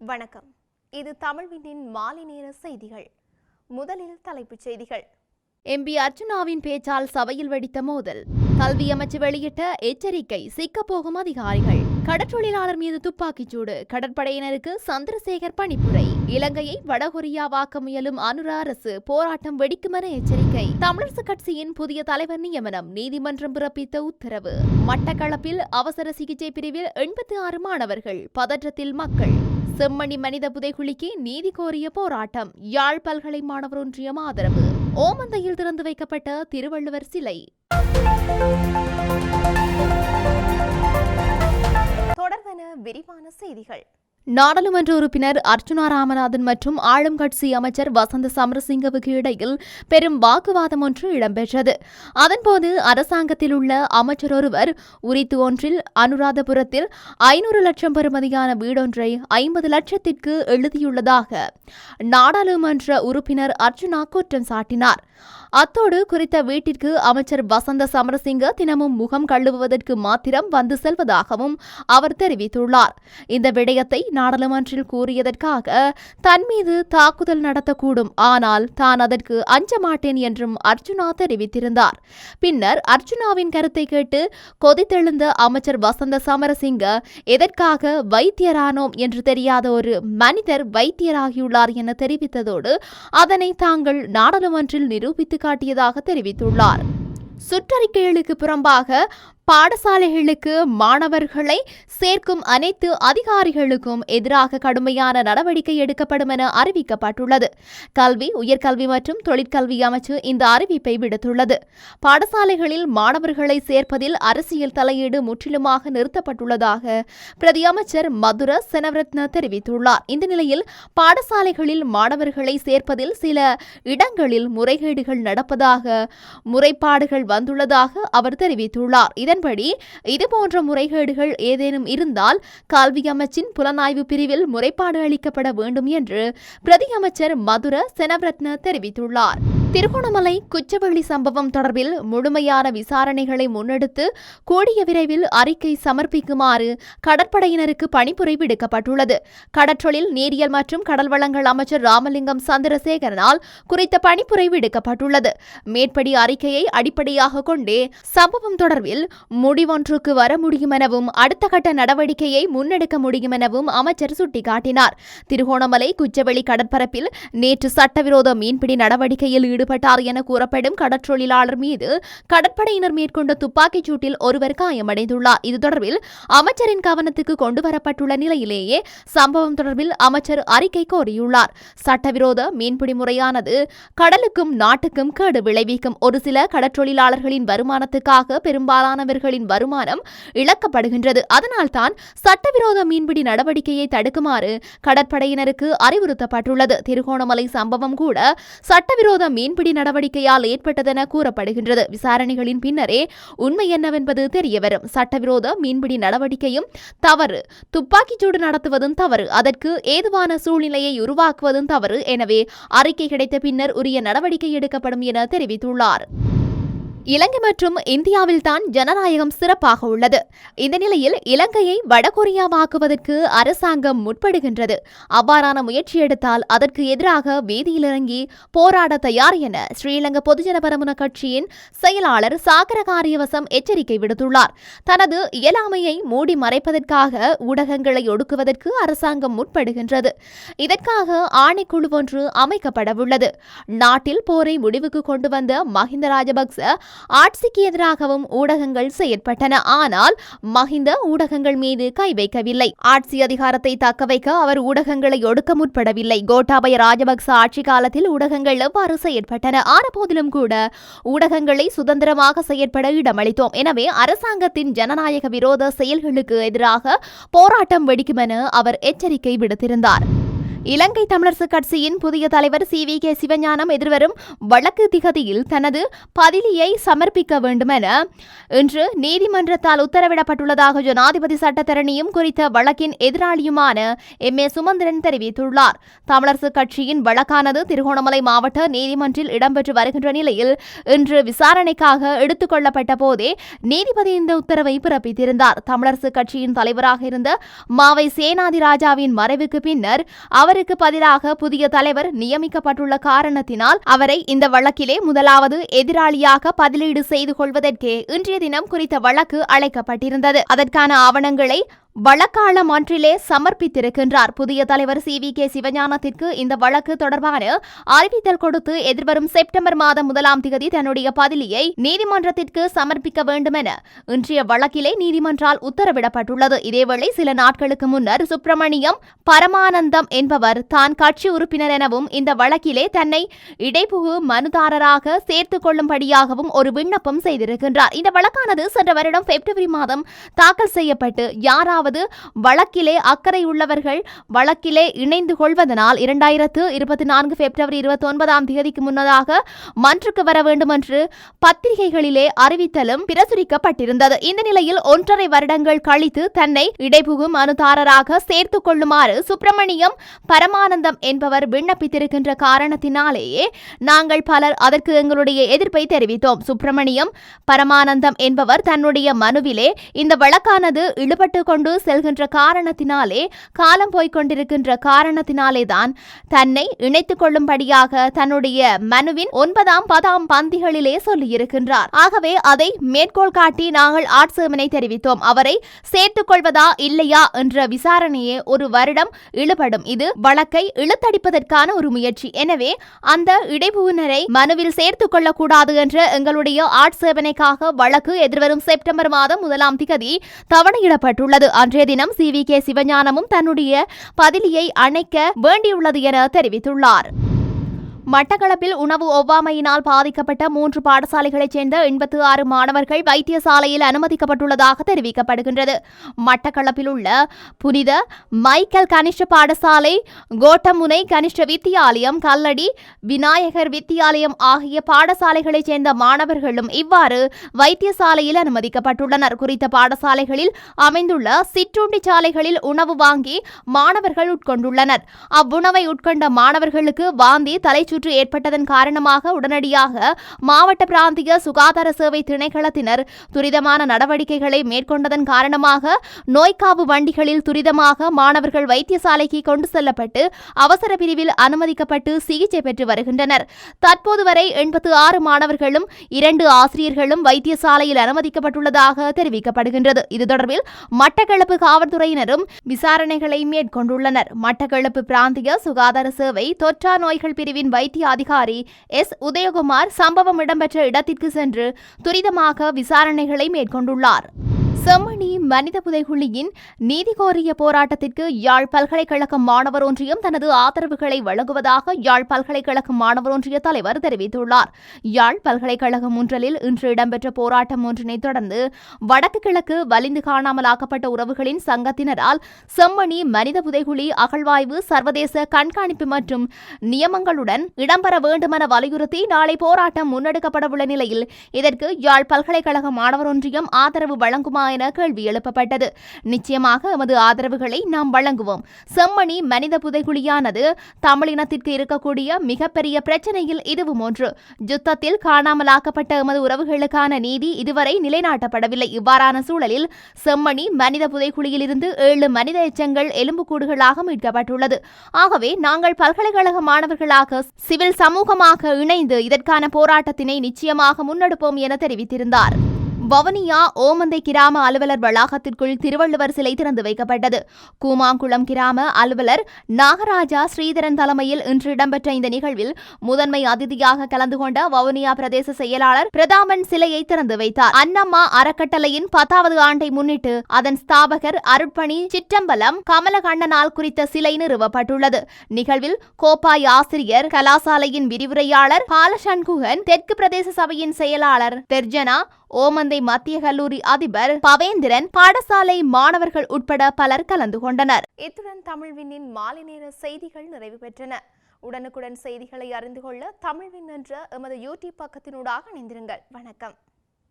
வணக்கம். இது தமிழ்வினின் மாலை நேர செய்திகள். முதலில் தலைப்புச் செய்திகள். எம்பி அர்ஜுனாவின் பேச்சால் சபையில் வெடித்த மோதல். கல்வி அமைச்சு வெளியிட்ட எச்சரிக்கை சிக்கப்போகும் அதிகாரிகள். கடற்றொழிலாளர் மீது துப்பாக்கிச்சூடு கடற்படையினருக்கு சந்திரசேகர் பணிப்புரை. இலங்கையை வடகொரியாவாக்க முயலும் அனுர அரசு போராட்டம் வெடிக்குமென எச்சரிக்கை. தமிழரசு கட்சியின் புதிய தலைவர் நியமனம். நீதிமன்றம் பிறப்பித்த உத்தரவு. மட்டக்களப்பில் அவசர சிகிச்சை பிரிவில் எண்பத்தி ஆறு மாணவர்கள். பதற்றத்தில் மக்கள். செம்மணி மனித புதைகுழிக்கு நீதி கோரிய போராட்டம். யாழ் பல்கலை மாணவர் ஒன்றியம் ஆதரவு. ஓமந்தையில் திறந்து வைக்கப்பட்ட திருவள்ளுவர் சிலை. தொடர்வன விரிவான செய்திகள். நாடாளுமன்ற உறுப்பினர் அர்ச்சுனா ராமநாதன் மற்றும் ஆளும் கட்சி அமைச்சர் வசந்த சமரசிங்கவுக்கு இடையில் பெரும் வாக்குவாதம் ஒன்று இடம்பெற்றது. அதன்போது அரசாங்கத்தில் உள்ள அமைச்சர் ஒருவர் உரித்து ஒன்றில் அனுராதபுரத்தில் ஐநூறு லட்சம் பெறுமதியான வீடொன்றை ஐம்பது லட்சத்திற்கு எழுதியுள்ளதாக நாடாளுமன்ற உறுப்பினர் அர்ஜுனா குற்றம் சாட்டினார். அத்தோடு குறித்த வீட்டிற்கு அமைச்சர் வசந்த சமரசிங்க தினமும் முகம் கழுவுவதற்கு மாத்திரம் வந்து செல்வதாகவும் அவர் தெரிவித்துள்ளார். இந்த விடயத்தை நாடாளுமன்றில் கூறியதற்காக தன் மீது தாக்குதல் நடத்தக்கூடும் ஆனால் தான் அதற்கு அஞ்ச மாட்டேன் என்றும் அர்ஜுனா தெரிவித்திருந்தார். பின்னர் அர்ஜுனாவின் கருத்தை கேட்டு கொதித்தெழுந்த அமைச்சர் வசந்த சமரசிங்க எதற்காக வைத்தியரானோம் என்று தெரியாத ஒரு மனிதர் வைத்தியராகியுள்ளார் என தெரிவித்ததோடு அதனை தாங்கள் நாடாளுமன்றில் நிரூபித்து காட்டியதாக தெரிவித்துள்ளார். சுற்றறிக்கைகளுக்கு புறம்பாக பாடசாலைகளுக்கு மாணவர்களை சேர்க்கும் அனைத்து அதிகாரிகளுக்கும் எதிராக கடுமையான நடவடிக்கை எடுக்கப்படும் என அறிவிக்கப்பட்டுள்ளது. கல்வி உயர்கல்வி மற்றும் தொழிற்கல்வி அமைச்சு இந்த அறிவிப்பை விடுத்துள்ளது. பாடசாலைகளில் மாணவர்களை சேர்ப்பதில் அரசியல் தலையீடு முற்றிலுமாக நிறுத்தப்பட்டுள்ளதாக பிரதி அமைச்சர் மதுர செனவரத்ன தெரிவித்துள்ளார். இந்த நிலையில் பாடசாலைகளில் மாணவர்களை சேர்ப்பதில் சில இடங்களில் முறைகேடுகள் நடப்பதாக முறைப்பாடுகள் வந்துள்ளதாக அவர் தெரிவித்துள்ளார். இதன் அதன்படி இதுபோன்ற முறைகேடுகள் ஏதேனும் இருந்தால் கல்வி அமைச்சின் புலனாய்வு பிரிவில் முறைப்பாடு அளிக்கப்பட வேண்டும் என்று பிரதி அமைச்சர் மதுர செனவரத்ன தெரிவித்துள்ளார். திருகோணமலை குச்சவெள்ளி சம்பவம் தொடர்பில் முழுமையான விசாரணைகளை முன்னெடுத்து கூடிய விரைவில் அறிக்கை சமர்ப்பிக்குமாறு கடற்படையினருக்கு பணிப்புரை விடுக்கப்பட்டுள்ளது. கடற்றொழில் நீரியல் மற்றும் கடல் வளங்கள் அமைச்சர் ராமலிங்கம் சந்திரசேகரனால் குறித்த பணிப்புரை விடுக்கப்பட்டுள்ளது. மேற்படி அறிக்கையை அடிப்படையாக கொண்டே சம்பவம் தொடர்பில் முடிவொன்றுக்கு வர முடியும் எனவும் அடுத்த கட்ட நடவடிக்கையை முன்னெடுக்க முடியும் எனவும் அமைச்சர் சுட்டிக்காட்டினார். திருகோணமலை குச்சவெளி கடற்பரப்பில் நேற்று சட்டவிரோத மீன்பிடி நடவடிக்கையில் ஈடுபட்டார் என கூறப்படும் கடற்றொழிலாளர் மீது கடற்படையினர் மேற்கொண்ட துப்பாக்கிச் சூட்டில் ஒருவர் காயமடைந்துள்ளார். இது தொடர்பில் அமைச்சரின் கவனத்துக்கு கொண்டுவரப்பட்டுள்ள நிலையிலேயே சம்பவம் தொடர்பில் அமைச்சர் அறிக்கை கோரியுள்ளார். சட்டவிரோத மீன்பிடி முறையானது கடலுக்கும் நாட்டுக்கும் கேடு விளைவிக்கும் ஒரு சில கடற்றொழிலாளர்களின் வருமானத்துக்காக பெரும்பாலானவர்களின் வருமானம் இழக்கப்படுகின்றது. அதனால்தான் சட்டவிரோத மீன்பிடி நடவடிக்கையை தடுக்குமாறு கடற்படையினருக்கு அறிவுறுத்தப்பட்டுள்ளது. திருகோணமலை சம்பவம் கூட சட்டவிரோத மீன் மீன்பிடி நடவடிக்கையால் ஏற்பட்டதென கூறப்படுகின்றது. விசாரணைகளின் பின்னரே உண்மை என்னவென்பது தெரியவரும். சட்டவிரோத மீன்பிடி நடவடிக்கையும் தவறு. துப்பாக்கிச்சூடு நடத்துவதும் தவறு. அதற்கு ஏதுவான சூழ்நிலையை உருவாக்குவதும் தவறு. எனவே அறிக்கை கிடைத்த பின்னர் உரிய நடவடிக்கை எடுக்கப்படும் என தெரிவித்துள்ளார். இலங்கை மற்றும் இந்தியாவில் தான் ஜனநாயகம் சிறப்பாக உள்ளது. இந்த நிலையில் இலங்கையை வடகொரியாவாக்குவதற்கு அரசாங்கம் முற்படுகின்றது. அவ்வாறான முயற்சி எடுத்தால் அதற்கு எதிராக வீதியில் இறங்கி போராட தயார் என ஸ்ரீலங்கா பொதுஜன பரமுன கட்சியின் செயலாளர் சாகர காரியவசம் எச்சரிக்கை விடுத்துள்ளார். தனது இயலாமையை மூடி மறைப்பதற்காக ஊடகங்களை ஒடுக்குவதற்கு அரசாங்கம் முற்படுகின்றது. இதற்காக ஆணைக்குழு ஒன்று அமைக்கப்படவுள்ளது. நாட்டில் போரை முடிவுக்கு கொண்டு வந்த மஹிந்த ராஜபக்ச ஆட்சிக்கு எதிராகவும் ஊடகங்கள் செயற்பட்டன. ஆனால் மஹிந்த ஊடகங்கள் மீது கை வைக்கவில்லை. ஆட்சி அதிகாரத்தை தக்க வைக்க அவர் ஊடகங்களை ஒடுக்க முற்படவில்லை. கோட்டாபய ராஜபக்ச ஆட்சி காலத்தில் ஊடகங்கள் எவ்வாறு செயற்பட்டன? ஆன போதிலும் கூட ஊடகங்களை சுதந்திரமாக செயற்பட இடமளித்தோம். எனவே அரசாங்கத்தின் ஜனநாயக விரோத செயல்களுக்கு எதிராக போராட்டம் வெடிக்கும் என அவர் எச்சரிக்கை விடுத்திருந்தார். இலங்கை தமிழரசு கட்சியின் புதிய தலைவர் சி வி கே சிவஞானம் எதிர்வரும் வழக்கு திகதியில் தனது பதிலியை சமர்ப்பிக்க வேண்டுமென இன்று நீதிமன்றத்தால் உத்தரவிடப்பட்டுள்ளதாக ஜனாதிபதி சட்டத்தரணியும் குறித்த வழக்கின் எதிராளியுமான எம் ஏ சுமந்திரன் தெரிவித்துள்ளார். தமிழரசு கட்சியின் வழக்கானது திருகோணமலை மாவட்ட நீதிமன்றில் இடம்பெற்று வருகின்ற நிலையில் இன்று விசாரணைக்காக எடுத்துக் கொள்ளப்பட்ட போதே நீதிபதி இந்த உத்தரவை பிறப்பித்திருந்தார். தமிழரசு கட்சியின் தலைவராக இருந்த மாவை சேனாதி ராஜாவின் மறைவுக்கு பின்னர் அவர் அவருக்கு பதிலாக புதிய தலைவர் நியமிக்கப்பட்டுள்ள காரணத்தினால் அவரை இந்த வழக்கிலே முதலாவது எதிராளியாக பதிலீடு செய்து கொள்வதற்கே இன்றைய தினம் குறித்த வழக்கு அழைக்கப்பட்டிருந்தது. அதற்கான ஆவணங்களை வழக்காளம் ஒன்றிலே சமர்ப்பித்திருக்கின்றார். புதிய தலைவர் சி. வி. கே. சிவஞானத்திற்கு இந்த வழக்கு தொடர்பான அறிவித்தல் கொடுத்து எதிர்வரும் செப்டம்பர் மாதம் முதலாம் திகதி தன்னுடைய பதிலியை நீதிமன்றத்திற்கு சமர்ப்பிக்க வேண்டுமென இன்றைய வழக்கிலே நீதிமன்றால் உத்தரவிடப்பட்டுள்ளது. இதேவேளை சில நாட்களுக்கு முன்னர் சுப்பிரமணியம் பரமானந்தம் என்பவர் தான் கட்சி உறுப்பினர் எனவும் இந்த வழக்கிலே தன்னை இடைப்புகு மனுதாரராக சேர்த்துக் கொள்ளும்படியாகவும் ஒரு விண்ணப்பம் செய்திருக்கின்றார். இந்த வழக்கானது சென்ற வருடம் பிப்ரவரி மாதம் தாக்கல் செய்யப்பட்டு யாராவது அதாவது வழக்கிலே அக்கறையுள்ளவர்கள் வழக்கிலே இணைந்து கொள்வதனால் இரண்டாயிரத்து இருபத்தி நான்கு பிப்ரவரி இருபத்தி ஒன்பதாம் தேதிக்கு முன்னதாக மன்றுக்கு வர வேண்டும் என்று பத்திரிகைகளிலே அறிவித்தலும் பிரசுரிக்கப்பட்டிருந்தது. இந்த நிலையில் ஒன்றரை வருடங்கள் கழித்து தன்னை இடைபுகு மனுதாரராக சேர்த்துக் கொள்ளுமாறு சுப்பிரமணியம் பரமானந்தம் என்பவர் விண்ணப்பித்திருக்கின்ற காரணத்தினாலேயே நாங்கள் பலர் அதற்கு எங்களுடைய எதிர்ப்பை தெரிவித்தோம். சுப்பிரமணியம் பரமானந்தம் என்பவர் தன்னுடைய மனுவிலே இந்த வழக்கானது இழுபட்டு கொண்டு செல்கின்ற காரணத்தினாலே காலம் போய்க் கொண்டிருக்கின்ற காரணத்தினாலே தான் தன்னை இணைத்துக் கொள்ளும்படியாக தன்னுடைய மனுவின் ஒன்பதாம் பதாம் பந்திகளிலே சொல்லியிருக்கின்றார். ஆகவே அதை மேற்கோள் காட்டி நாங்கள் ஆட்சேபனை தெரிவித்தோம். அவரை சேர்த்துக் கொள்வதா இல்லையா என்ற விசாரணையே ஒரு வருடம் இழுபடும். இது வழக்கை இழுத்தடிப்பதற்கான ஒரு முயற்சி. எனவே அந்த இடைபுகுனரை மனுவில் சேர்த்துக் கொள்ளக்கூடாது என்ற எங்களுடைய ஆட்சேபனைக்காக வழக்கு எதிர்வரும் செப்டம்பர் மாதம் முதலாம் திகதி தவணையிடப்பட்டுள்ளது. அன்றைய தினம் சி வி கே சிவஞானமும் தன்னுடைய பதிலியை அணைக்க வேண்டியுள்ளது என தெரிவித்துள்ளார். மட்டக்களப்பில் உணவு ஒவ்வாமையினால் பாதிக்கப்பட்ட மூன்று பாடசாலைகளைச் சேர்ந்த எண்பத்து ஆறு மாணவர்கள் வைத்தியசாலையில் அனுமதிக்கப்பட்டுள்ளதாக தெரிவிக்கப்படுகின்றது. மட்டக்களப்பில் உள்ள புனித மைக்கேல் கனிஷ்ட பாடசாலை கோட்டமுனை கனிஷ்ட வித்தியாலயம் கல்லடி விநாயகர் வித்தியாலயம் ஆகிய பாடசாலைகளைச் சேர்ந்த மாணவர்களும் இவ்வாறு வைத்தியசாலையில் அனுமதிக்கப்பட்டுள்ளனர். குறித்த பாடசாலைகளில் அமைந்துள்ள சிற்றுண்டி சாலைகளில் உணவு வாங்கி மாணவர்கள் உட்கொண்டுள்ளனர். அவ்வுணவை உட்கொண்ட மாணவர்களுக்கு வாந்தி தலைச்சுற்று ஏற்பட்டதன் காரணமாக உடனடியாக மாவட்ட பிராந்திய சுகாதார சேவை திணைக்களத்தினர் துரிதமான நடவடிக்கைகளை மேற்கொண்டதன் காரணமாக நோய்க்காவு வண்டிகளில் துரிதமாக மாணவர்கள் வைத்தியசாலைக்கு கொண்டு செல்லப்பட்டு அவசர பிரிவில் அனுமதிக்கப்பட்டு சிகிச்சை பெற்று வருகின்றனர். தற்போது வரை எண்பத்து ஆறு மாணவர்களும் இரண்டு ஆசிரியர்களும் வைத்தியசாலையில் அனுமதிக்கப்பட்டுள்ளதாக தெரிவிக்கப்படுகின்றது. இது தொடர்பில் மட்டக்களப்பு காவல்துறையினரும் விசாரணைகளை மேற்கொண்டுள்ளனர். மட்டக்களப்பு பிராந்திய சுகாதார சேவை தொற்றா நோய்கள் பிரிவின் வை ஐடி அதிகாரி எஸ். உதயகுமார் சம்பவம் இடம்பெற்ற இடத்திற்கு சென்று துரிதமாக விசாரணைகளை மேற்கொண்டுள்ளார். செம்மணி மனித புதைகுழியின் நீதி கோரிய போராட்டத்திற்கு யாழ் பல்கலைக்கழக மாணவர் ஒன்றியம் தனது ஆதரவுகளை வழங்குவதாக யாழ் பல்கலைக்கழக மாணவர் ஒன்றிய தலைவர் தெரிவித்துள்ளார். யாழ் பல்கலைக்கழகம் ஒன்றலில் இன்று இடம்பெற்ற போராட்டம் ஒன்றினைத் தொடர்ந்து வடக்கு கிழக்கு வலிந்து காணாமலாக்கப்பட்ட உறவுகளின் சங்கத்தினரால் செம்மணி மனித புதைகுழி அகழ்வாய்வு சர்வதேச கண்காணிப்பு மற்றும் நியமங்களுடன் இடம்பெற வேண்டுமென வலியுறுத்தி நாளை போராட்டம் முன்னெடுக்கப்படவுள்ள நிலையில் இதற்கு யாழ் பல்கலைக்கழக மாணவர் ஒன்றியம் ஆதரவு வழங்குமா என கேள்வி எழுப்பப்பட்டது. நிச்சயமாக எமது ஆதரவுகளை நாம் வழங்குவோம். செம்மணி மனித புதைகுழியானது தமிழினத்திற்கு இருக்கக்கூடிய மிகப்பெரிய பிரச்சனையில் இதுவும் ஒன்று. யுத்தத்தில் காணாமலாக்கப்பட்ட எமது உறவுகளுக்கான நீதி இதுவரை நிலைநாட்டப்படவில்லை. இவ்வாறான சூழலில் செம்மணி மனித புதைக்குழியிலிருந்து ஏழு மனித எச்சங்கள் எலும்புக்கூடுகளாக மீட்கப்பட்டுள்ளது. ஆகவே நாங்கள் பல்கலைக்கழக மாணவர்களாக சிவில் சமூகமாக இணைந்து இதற்கான போராட்டத்தினை நிச்சயமாக முன்னெடுப்போம் என தெரிவித்திருந்தார். வவுனியா ஓமந்தை கிராம அலுவலர் வளாகத்திற்குள் திருவள்ளுவர் சிலை திறந்து வைக்கப்பட்டது. கூமாங்குளம் கிராம அலுவலர் நாகராஜா ஸ்ரீதரன் தலைமையில் இன்று இடம்பெற்ற இந்த நிகழ்வில் முதன்மை அதிதியாக கலந்து கொண்ட வவுனியா பிரதேச செயலாளர் பிரதாமன் சிலையை திறந்து வைத்தார். அன்னம்மா அறக்கட்டளையின் பத்தாவது ஆண்டை முன்னிட்டு அதன் ஸ்தாபகர் அருட்பணி சிற்றம்பலம் கமலகண்ணனால் குறித்த சிலை நிறுவப்பட்டுள்ளது. நிகழ்வில் கோப்பாய் ஆசிரியர் கலாசாலையின் விரிவுரையாளர் பாலசன்குகன் தெற்கு பிரதேச சபையின் செயலாளர் தெர்ஜனா ஓமந்தை மத்திய கல்லூரி அதிபர் பவேந்திரன் பாடசாலை மாணவர்கள் உட்பட பலர் கலந்து கொண்டனர். இத்துடன் தமிழ்வினின் மாலை நேர செய்திகள் நிறைவு பெற்றன. உடனுக்குடன் செய்திகளை அறிந்து கொள்ள தமிழ்வின் என்ற எமது யூடியூப் பக்கத்தினூடாக இணைந்திருங்கள். வணக்கம்.